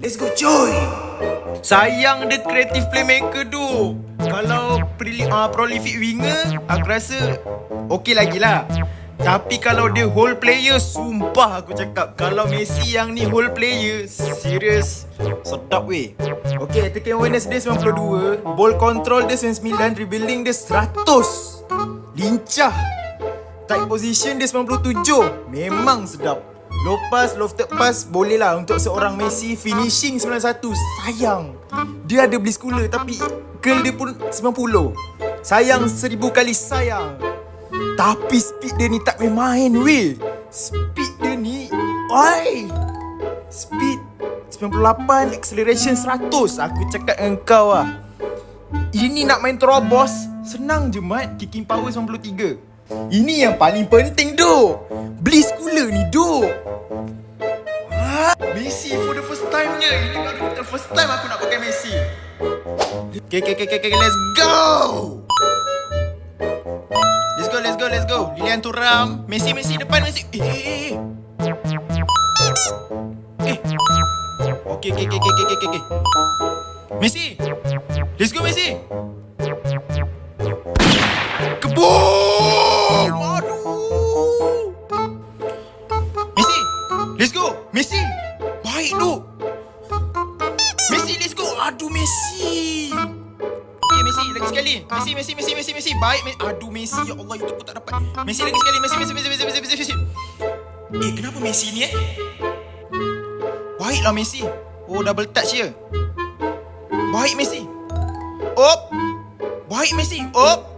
Let's go coy Sayang dia creative playmaker tu. Kalau pri, uh, prolific winger Aku rasa Okay lagi lah. Tapi kalau dia whole player Sumpah aku cakap. Kalau Messi yang ni whole player Serius Sedap weh. Okay attack awareness dia 92 Ball control dia 99 Rebuilding dia 100 Lincah. Tight position dia 97 Memang sedap Low pass, lofted pass Boleh lah untuk seorang Messi Finishing 91 Sayang. Dia ada beli schooler Tapi Curl dia pun 90 Sayang seribu kali sayang. Tapi speed dia ni tak main main weh. Speed dia ni Oi. Speed 98 Acceleration 100 Aku cakap dengan kau lah Ini nak main terobos Senang je mat. Kicking power 93 ini yang paling penting duk. Beli schooler ni duk. Ha? Messi for the first time nya Ini baru the first time aku nak pakai Messi. Okay, okay, okay, okay, let's go. Let's go, let's go, let's go. Lilian Turam Messi, Messi, depan Messi. Eh, eh, eh. Eh. Okay, okay, okay, okay, okay, okay, okay. Messi. Let's go, Messi Messi lagi sekali. Messi Messi Messi Messi Messi. Baik Messi. Aduh Messi. Ya Allah itu pun tak dapat. Messi lagi sekali. Messi Messi Messi Messi Messi Messi Messi. Eh kenapa Messi ni eh? Baiklah Messi. Oh double touch je. Baik Messi. Op. Baik Messi. Op.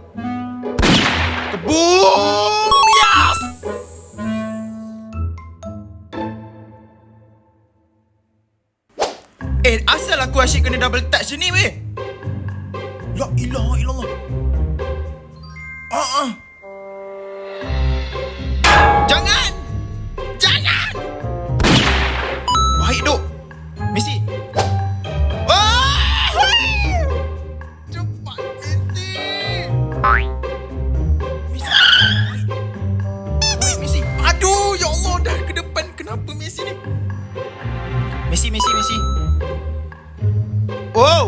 Boom! Yes! Eh, asal aku asyik kena double touch je ni, weh? La ilaha illallah. Ah -uh. Jangan! Jangan! Baik, duk. Messi. Ah! Cepat, Messi! Messi. Messi. Aduh, ya Allah, dah ke depan. Kenapa Messi ni? Messi, Messi, Messi. Wow.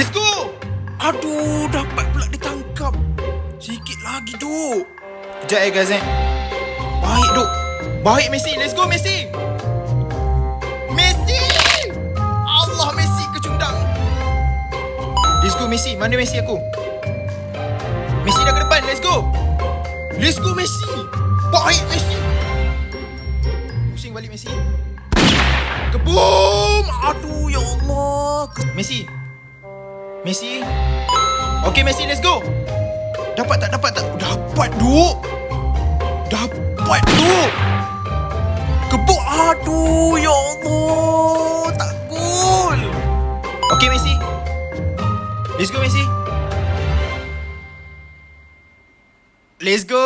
Let's go. Aduh, dapat pula ditangkap. Sikit lagi, Duk. Sekejap eh, guys, eh. Baik, Duk. Baik, Messi. Let's go, Messi. Messi! Allah, Messi kecundang. Let's go, Messi. Mana Messi aku? Messi dah ke depan. Let's go. Let's go, Messi. Baik, Messi. Pusing balik, Messi. Keboom! Aduh, ya Allah. Messi. Messi. Okay, Messi, let's go. Dapat tak? Dapat tak? Dapat, Duk. Dapat, Duk. Kebuk. Aduh, ya Allah. Tak cool. Okay, Messi. Let's go, Messi. Let's go.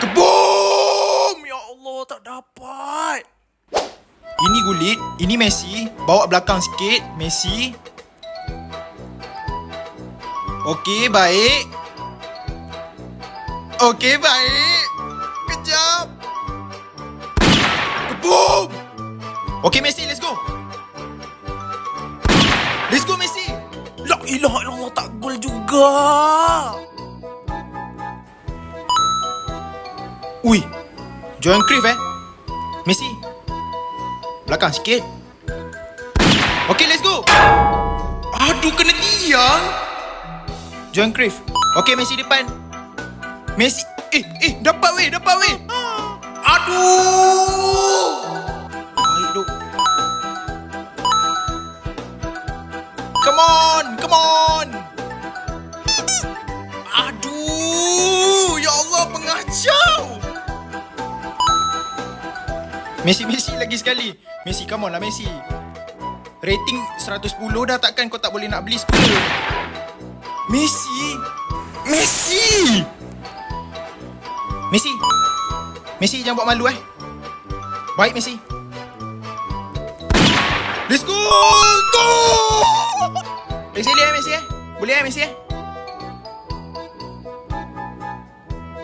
Keboom! Ya Allah, tak dapat. Ini gulit, ini Messi. Bawa belakang sikit, Messi. Okey, baik. Okey, baik. Kejap. Keboom! Okey, Messi, let's go. Let's go, Messi. La ilaha illallah, tak gol juga. Ui, Johan Cruyff eh. Messi. Belakang sikit. Okay, let's go. Aduh, kena tiang. Johan Cruyff. Okay, Messi depan. Messi. Eh, eh, dapat weh, dapat weh. Aduh. Duk. Come on, come on. Messi, Messi lagi sekali. Messi, come on lah Messi. Rating 110 dah takkan kau tak boleh nak beli 10. Messi. Messi. Messi. Messi jangan buat malu eh. Baik Messi. Let's go. Go. Lagi sekali eh Messi eh. Boleh eh Messi eh.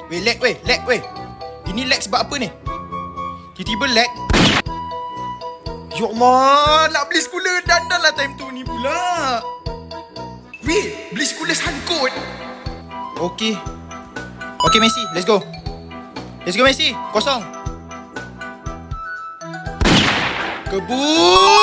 Weh lag weh, lag weh. Ini lag sebab apa ni? Tiba-tiba lag. Ya Allah, nak beli skula dandan lah time tu ni pula. Weh, beli skula sangkut. Okay. Okay Messi, let's go. Let's go Messi, kosong. Kebun.